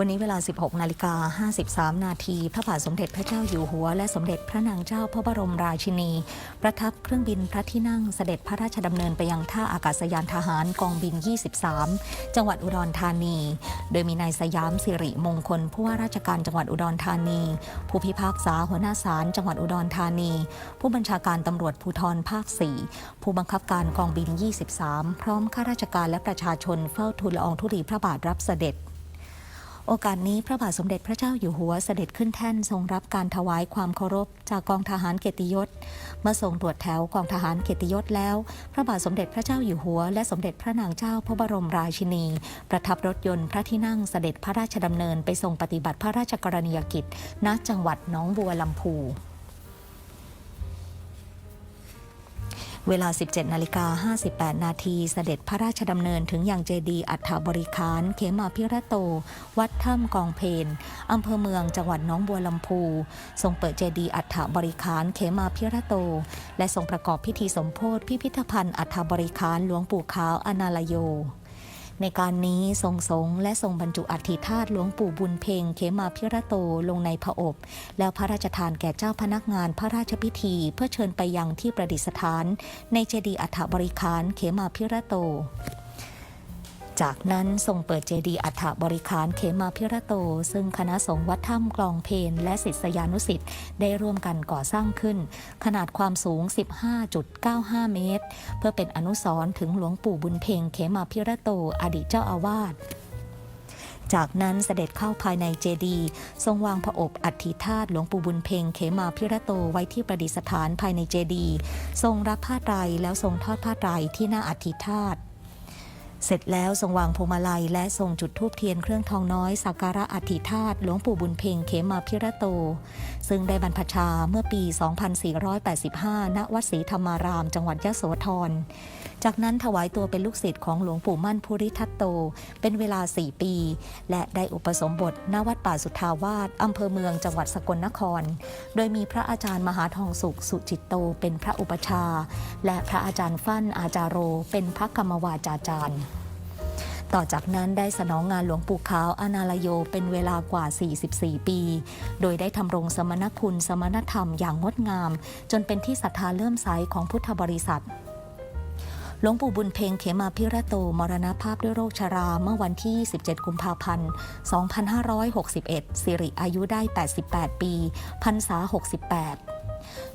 วันนี้เวลา 16 นาฬิกา 53 นาที พระบาทสมเด็จพระเจ้าอยู่หัว และสมเด็จพระนางเจ้าพระบรมราชินี ประทับเครื่องบินพระที่นั่งเสด็จพระราชดำเนินไปยังท่าอากาศยานทหารกองบิน 23 จังหวัดอุดรธานี โดยมีนายสยามสิริมงคล ผู้ว่าราชการจังหวัดอุดรธานี ผู้พิพากษาหัวหน้าศาลจังหวัดอุดรธานี ผู้บัญชาการตำรวจภูธรภาค 4 ผู้บังคับการกองบิน 23 พร้อมข้าราชการและประชาชนเฝ้าทูลละอองธุลีพระบาทรับเสด็จ โอกาสนี้พระบาทสมเด็จพระเจ้าอยู่หัวเสด็จขึ้นแท่นทรงรับการถวายความเคารพจากกองทหารเกียรติยศ เมื่อทรงตรวจแถวกองทหารเกียรติยศแล้ว พระบาทสมเด็จพระเจ้าอยู่หัว และสมเด็จพระนางเจ้าพระบรมราชินี ประทับรถยนต์พระที่นั่งเสด็จพระราชดำเนินไปทรงปฏิบัติพระราชกรณียกิจณจังหวัดน้องบัวลำพู เวลา 17นาฬิกา58 นาทีเสด็จพระราชดำเนินถึงอย่างเจดีย์อัฐบริคาร เขมาพิระโต วัดถ้ำกองเพนอำเภอเมืองจังหวัดน้องบัวลำพู ทรงเปิดเจดีย์อัฐบริคาร เขมาพิระโต และทรงประกอบพิธีสมโพธิพิพิธภัณฑ์อัฐบริคารหลวงปู่ขาวอนาลโย ในการนี้ทรงสงและทรงบรรจุอัฐิธาตุหลวงปู่บุญเพ่งเขมาพิระโตลงในพระอบ แล้วพระราชทานแก่เจ้าพนักงานพระราชพิธี เพื่อเชิญไปยังที่ประดิษฐาน ในเจดีย์อัฐบริคารเขมาพิระโต จากนั้นทรงเปิดเจดีย์อัฐบริคารเขมาพิระโต ซึ่งคณะสงฆ์วัดถ้ำกลองเพนและศิษยานุศิษย์ได้ร่วมกันก่อสร้างขึ้น ขนาดความสูง 15.95 เมตร เพื่อเป็นอนุสรณ์ถึงหลวงปู่บุญเพ็งเขมาพิระโตอดีตเจ้าอาวาสจากนั้นเสด็จเข้าภายในเจดีย์ทรงวางพระอบอัฐิธาตุหลวงปู่บุญเพ็งเขมาพิระโตไว้ที่ประดิษฐานภายในเจดีย์ทรงรับผ้าไตรแล้วทรงทอดผ้าไตรที่หน้าอัฐิธาตุ เสร็จแล้วทรงวางพวงมาลัย และทรงจุดธูปเทียนเครื่องทองน้อยสักการะอธิธาตุหลวงปู่บุญเพ็งเขมาพิระโต ซึ่งได้บรรพชาเมื่อปี 2485 ณ วัดศรีธรรมาราม จังหวัดยะโสธรจากนั้นถวายตัวเป็นลูกศิษย์ของหลวงปู่มั่นภูริทัตโต เป็นเวลา 4 ปี และได้อุปสมบทณวัดป่าสุทธาวาสอำเภอเมืองจังหวัดสกลนคร โดยมีพระอาจารย์มหาทองสุขสุจิตโต เป็นพระอุปชา และพระอาจารย์ฟั่นอาจารโร เป็นพระกรรมวาจาจารย์ต่อจากนั้นได้สนองงานหลวงปู่ขาวอนาลโยเป็นเวลากว่า 44 ปี โดยได้ทำรงสมณคุณสมณธรรมอย่างงดงาม จนเป็นที่ศรัทธาเลื่อมใสของพุทธบริษัท หลวงปู่บุญเพ็งเขมาพิระโต มรณภาพด้วยโรคชราเมื่อวันที่17กุมภาพันธ์ 2561 สิริอายุได้ 88 ปีพรรษา 68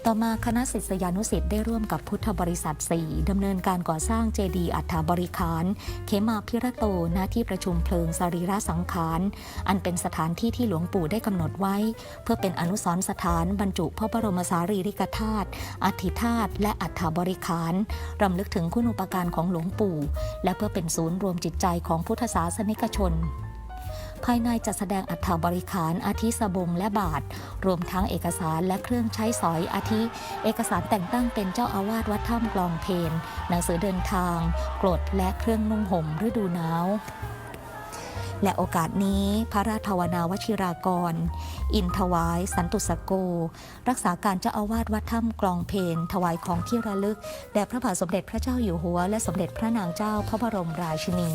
ต่อมาคณะศิษยานุศิษย์ได้ร่วมกับพุทธบริษัท 4 ดำเนินการก่อสร้างเจดีย์อัฐบริคาร เขมาพิระโตณที่ประชุมเพลิงสรีระสังขาร อันเป็นสถานที่ที่หลวงปู่ได้กำหนดไว้ เพื่อเป็นอนุสรณ์สถานบรรจุพระบรมสารีริกธาตุอัฐิธาตุและอัฐบริคารรำลึกถึงคุณอุปการของหลวงปู่ และเพื่อเป็นศูนย์รวมจิตใจของพุทธศาสนิกชน ภายในจัดแสดงอัฐบริขารอาทิสบงและบาท รวมทั้งเอกสารและเครื่องใช้สอยอาทิ เอกสารแต่งตั้งเป็นเจ้าอาวาสวัดถ้ำกลองเพนหนังสือเดินทางกรดและเครื่องนุ่งห่มฤดูหนาวและโอกาสนี้พระราชภาวนาวชิรากร อินถวาย สันตุสโก รักษาการเจ้าอาวาสวัดถ้ำกลองเพนถวายของที่ระลึก แด่พระบาทสมเด็จพระเจ้าอยู่หัว และสมเด็จพระนางเจ้าพระบรมราชินี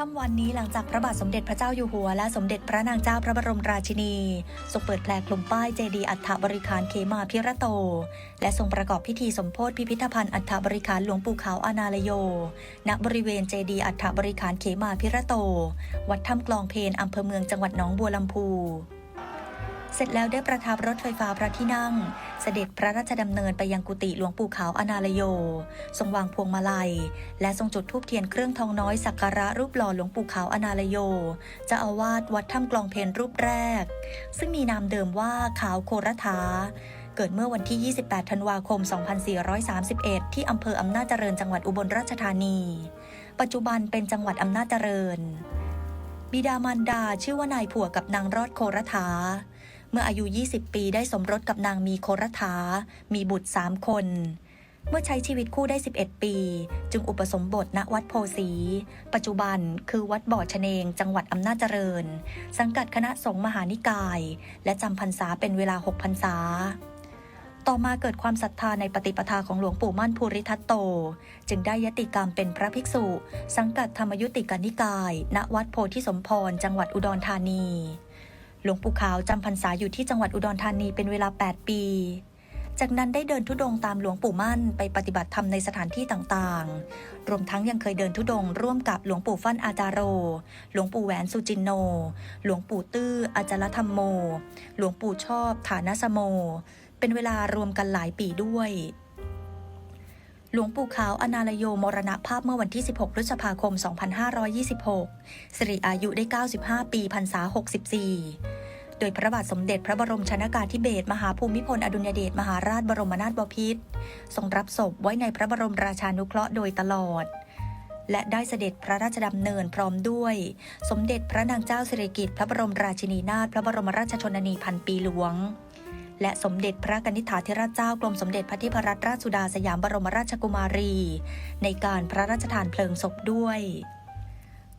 ค่ำวันนี้หลังจากพระบาทสมเด็จพระเจ้าอยู่หัว และสมเด็จพระนางเจ้าพระบรมราชินีทรงเปิดแพลคลุมป้ายเจดีอัฐบริคารเขมาพิระโต และทรงประกอบพิธีสมโพธิพิพิธภัณฑ์อัฐบริคารหลวงปู่ขาวอานาลโย ณบริเวณเจดีอัฐบริคารเขมาพิระโต วัดถ้ำกลองเพนอำเภอเมืองจังหวัดหนองบัวลำพู เสร็จแล้วได้ประทับรถไฟฟ้าพระที่นั่ง เสด็จพระราชดำเนินไปยังกุฏิหลวงปู่ขาวอนาลโย ทรงวางพวงมาลัย และทรงจุดธูปเทียนเครื่องทองน้อยสักการะรูปหล่อหลวงปู่ขาวอนาลโยจะอาวาสวัดถ้ำกลองเพนรูปแรก ซึ่งมีนามเดิมว่าขาวโครธาเกิดเมื่อวันที่ 28 ธันวาคม 2431 ที่อำเภออำนาจเจริญจังหวัดอุบลราชธานี ปัจจุบันเป็นจังหวัดอำนาจเจริญ บิดามารดาชื่อว่านายผัวกับนางรอดโครธา มื่ออายุ 20 ปีได้สมรสกับนางมีโครธามีบุตร 3 คน เมื่อใช้ชีวิตคู่ได้ 11 ปี จึงอุปสมบทณวัดโพสี ปัจจุบันคือวัดบ่อชเนง จังหวัดอำนาจเจริญ สังกัดคณะสงฆ์มหานิกาย และจำพรรษาเป็นเวลา 6 พรรษา ต่อมาเกิดความศรัทธาในปฏิปทาของหลวงปู่มั่นภูริทัตโต จึงได้ยติกรรมเป็นพระภิกษุ สังกัดธรรมยุติกานิกาย ณวัดโพธิสมพรจังหวัดอุดรธานี หลวงปู่ขาวจำพรรษาอยู่ที่จังหวัดอุดรธานีเป็นเวลา 8 ปี จากนั้นได้เดินทุดงตามหลวงปู่มั่นไปปฏิบัติธรรมในสถานที่ต่างๆ รวมทั้งยังเคยเดินทุดงร่วมกับหลวงปู่ฟั่นอาจารโร หลวงปู่แหวนสุจินโน หลวงปู่ตื้ออาจารธรรมโม หลวงปู่ชอบฐานสโม เป็นเวลารวมกันหลายปีด้วย หลวงปู่ขาวอนาลโยมรณภาพเมื่อวันที่ 16 พฤษภาคม 2526 สิริอายุได้ 95 ปีพรรษา 64 โดยพระบาทสมเด็จพระบรมชนากาธิเบศรมหาภูมิพลอดุลยเดชมหาราชบรมนาถบพิตรทรงรับศพไว้ในพระบรมราชานุเคราะห์โดยตลอด และได้เสด็จพระราชดำเนินพร้อมด้วย สมเด็จพระนางเจ้าสิริกิติ์พระบรมราชินีนาถพระบรมราชชนนีพันปีหลวง และสมเด็จพระกนิษฐาธิราชเจ้ากรมสมเด็จพระเทพรัตนราชสุดาสยามบรมราชกุมารี ในการพระราชทานเพลิงศพด้วย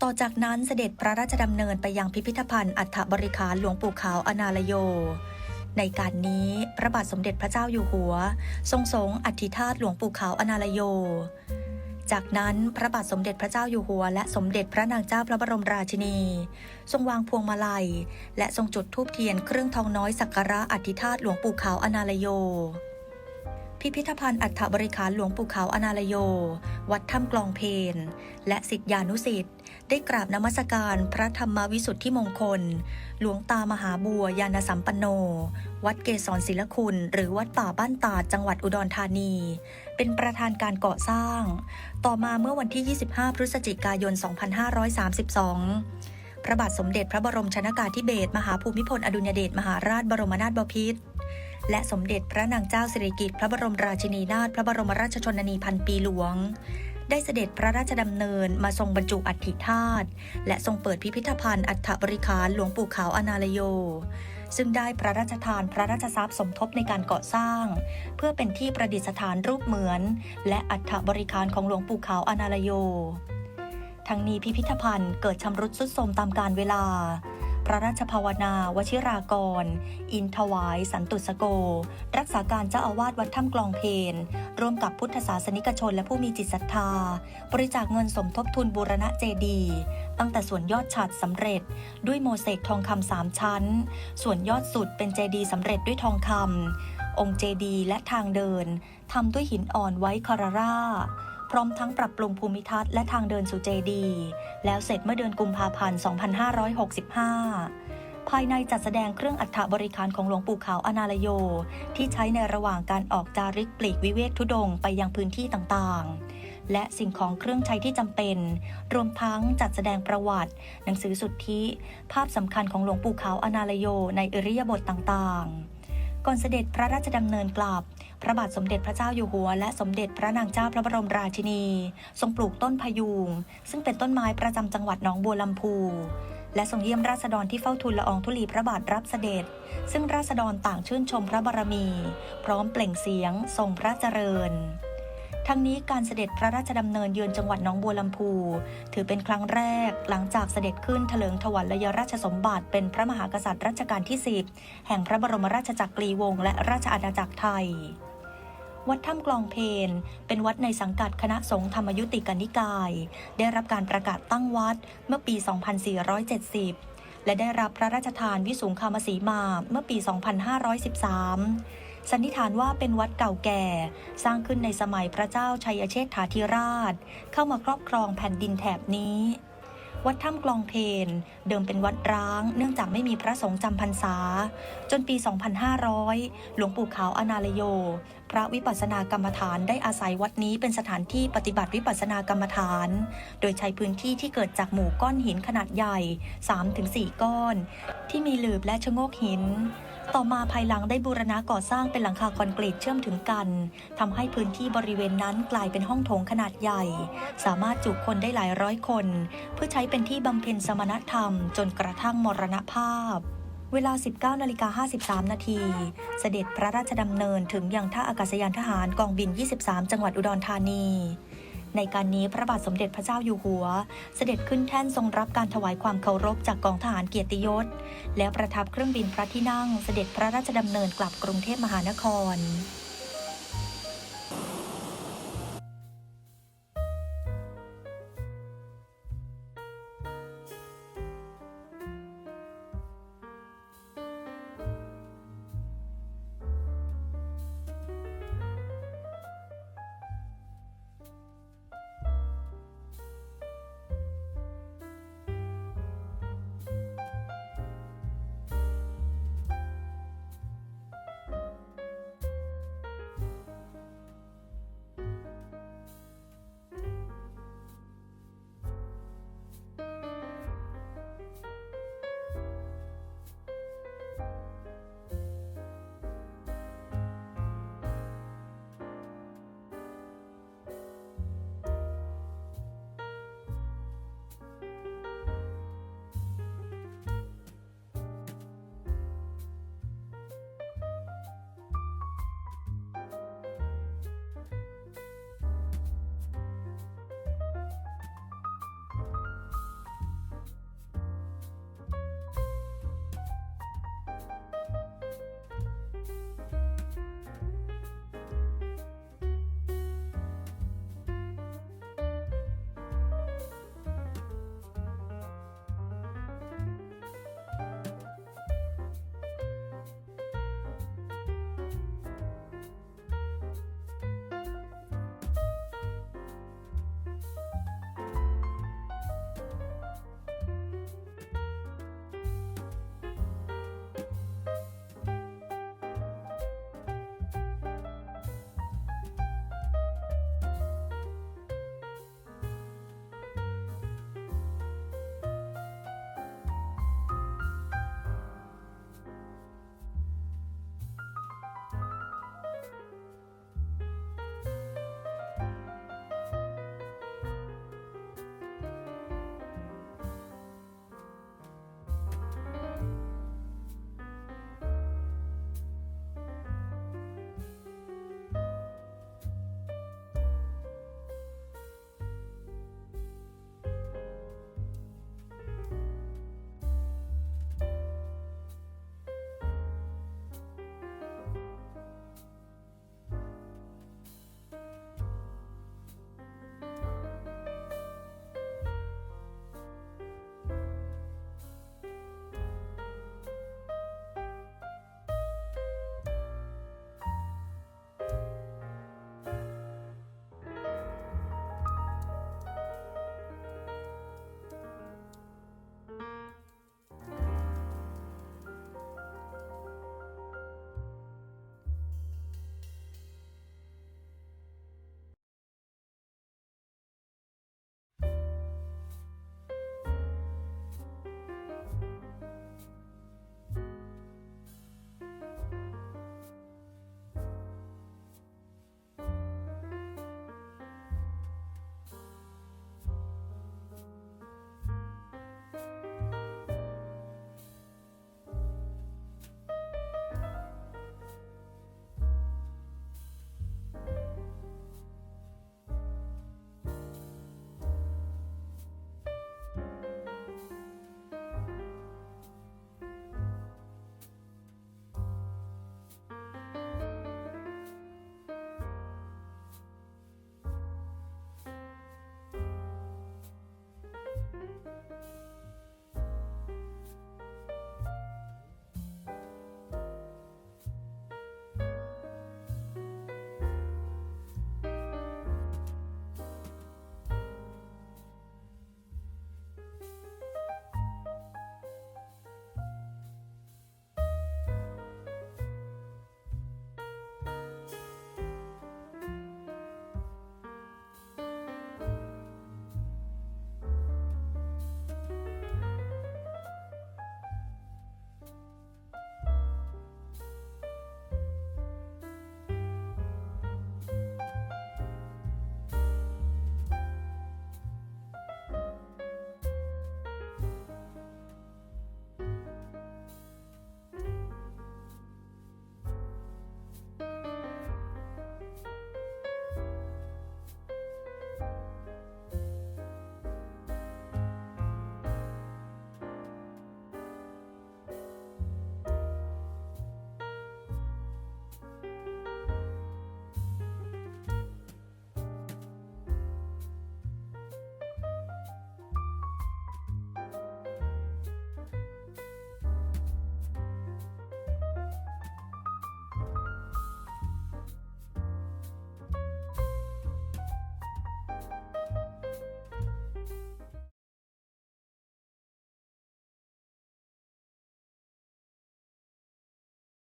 ต่อจากนั้นเสด็จพระราชดำเนินไปยังพิพิธภัณฑ์อัฐบริขารหลวงปู่ขาวอนาลโยในการนี้พระบาทสมเด็จพระเจ้าอยู่หัว ทรงสงฆ์อธิธาตุหลวงปู่ขาวอนาลโย จากนั้นพระบาทสมเด็จพระเจ้าอยู่หัว และสมเด็จพระนางเจ้าพระบรมราชินี ทรงวางพวงมาลัย และทรงจุดธูปเทียนเครื่องทองน้อยสักการะอธิธาตุหลวงปู่ขาวอนาลโย พิพิธภัณฑ์อัฐบริขารหลวงปู่ขาวอนาลโย วัดถ้ำกลองเพนและสิทธิานุสิทธิ์ได้กราบนมัสการพระธรรมวิสุทธิมงคล หลวงตามหาบัวยานสัมปันโน วัดเกศรศิลคุณ หรือวัดป่าบ้านตาจังหวัดอุดรธานี เป็นประธานการก่อสร้าง ต่อมาเมื่อวันที่ 25 พฤศจิกายน 2532 พระบาทสมเด็จพระบรมชนากาธิเบศรมหาภูมิพลอดุลยเดชมหาราชบรมนาถบพิตรและสมเด็จพระนางเจ้าสิริกิติ์พระบรมราชินีนาถพระบรมราชชนนีพันปีหลวง ได้เสด็จพระราชดำเนินมาทรงบรรจุอัฐิธาตุและทรงเปิดพิพิธภัณฑ์อัฐบริขารหลวงปู่ขาวอนาลโย ซึ่งได้พระราชทานพระราชทรัพย์สมทบในการก่อสร้าง เพื่อเป็นที่ประดิษฐานรูปเหมือน และอัฐบริการของหลวงปู่ขาวอนาลโย ทั้งนี้พิพิธภัณฑ์เกิดชำรุดสุดโทรมตามกาลเวลา พระราชภาวนาวชิรากร อินทวาย สันตุสโก รักษาการเจ้าอาวาสวัดถ้ำกลองเพนร่วมกับพุทธศาสนิกชนและผู้มีจิตศรัทธา บริจาคเงินสมทบทุนบูรณะเจดีย์ตั้งแต่ส่วนยอดฉัดสำเร็จ ด้วยโมเสกทองคำสามชั้น ส่วนยอดสุดเป็นเจดีย์สำเร็จด้วยทองคำองค์เจดีย์และทางเดินทำด้วยหินอ่อนไว้คาราร่า พร้อมทั้งปรับปรุงภูมิทัศน์และทางเดินสู่เจดี แล้วเสร็จเมื่อเดือนกุมภาพันธ์ 2565 ภายในจัดแสดงเครื่องอัฐบริการของหลวงปู่ขาวอนาลโย ที่ใช้ในระหว่างการออกจาริกปลีกวิเวกทุดงไปยังพื้นที่ต่างๆและสิ่งของเครื่องใช้ที่จำเป็น รวมทั้งจัดแสดงประวัติ หนังสือสุทธิ ภาพสำคัญของหลวงปู่ขาวอนาลโยในอิริยาบถต่างๆ ก่อนเสด็จพระราชดำเนินกลับ ระบาทสมเด็จพระเจ้าอยู่หัว และสมเด็จพระนางเจ้าพระบรมราชินี ทรงปลูกต้นพยูงซึ่งเป็นต้นไม้ประจำจังหวัดหนองบัวลำพูและทรงเยี่ยมราษฎรที่เฝ้าทูลละอองธุลีพระบาทรับเสด็จ ซึ่งราษฎรต่างชื่นชมพระบารมี พร้อมเปล่งเสียงทรงพระเจริญ ทั้งนี้การเสด็จพระราชดำเนินเยือนจังหวัดหนองบัวลำพู ถือเป็นครั้งแรกหลังจากเสด็จขึ้นเถลิงถวัลยราชสมบัติเป็นพระมหากษัตริย์รัชกาลที่ 10 แห่งพระบรมราชจักรีวงศ์และราชอาณาจักรไทย วัดถ้ำกลองเพนเป็นวัดในสังกัดคณะสงฆ์ธรรมยุติกนิกาย ได้รับการประกาศตั้งวัดเมื่อปี 2470 และได้รับพระราชทานวิสุงคามสีมาเมื่อปี 2513 สันนิษฐานว่าเป็นวัดเก่าแก่ สร้างขึ้นในสมัยพระเจ้าชัยเชษฐาธิราช เข้ามาครอบครองแผ่นดินแถบนี้ วัดถ้ำกลองเพนเดิมเป็นวัดร้าง เนื่องจากไม่มีพระสงฆ์จำพรรษา จนปี 2500 หลวงปู่ขาวอนาลโย พระวิปัสสนากรรมฐานได้อาศัยวัดนี้เป็นสถานที่ปฏิบัติวิปัสสนากรรมฐาน โดยใช้พื้นที่ที่เกิดจากหมู่ก้อนหินขนาดใหญ่ 3-4 ก้อน ที่มีหลืบและชะโงกหิน ต่อมาภายหลังได้บูรณะก่อสร้างเป็นหลังคาคอนกรีตเชื่อมถึงกันทำให้พื้นที่บริเวณนั้นกลายเป็นห้องโถงขนาดใหญ่ สามารถจุคนได้หลายร้อยคน เพื่อใช้เป็นที่บำเพ็ญสมณธรรม จนกระทั่งมรณภาพเวลา 19นาฬิกา53 นาที เสด็จพระราชดำเนินถึงยังท่าอากาศยานทหารกองบิน 23 จังหวัดอุดรธานี ในการนี้พระบาทสมเด็จพระเจ้าอยู่หัว เสด็จขึ้นแท่นทรงรับการถวายความเคารพจากกองทหารเกียรติยศ แล้วประทับเครื่องบินพระที่นั่งเสด็จพระราชดำเนินกลับกรุงเทพมหานคร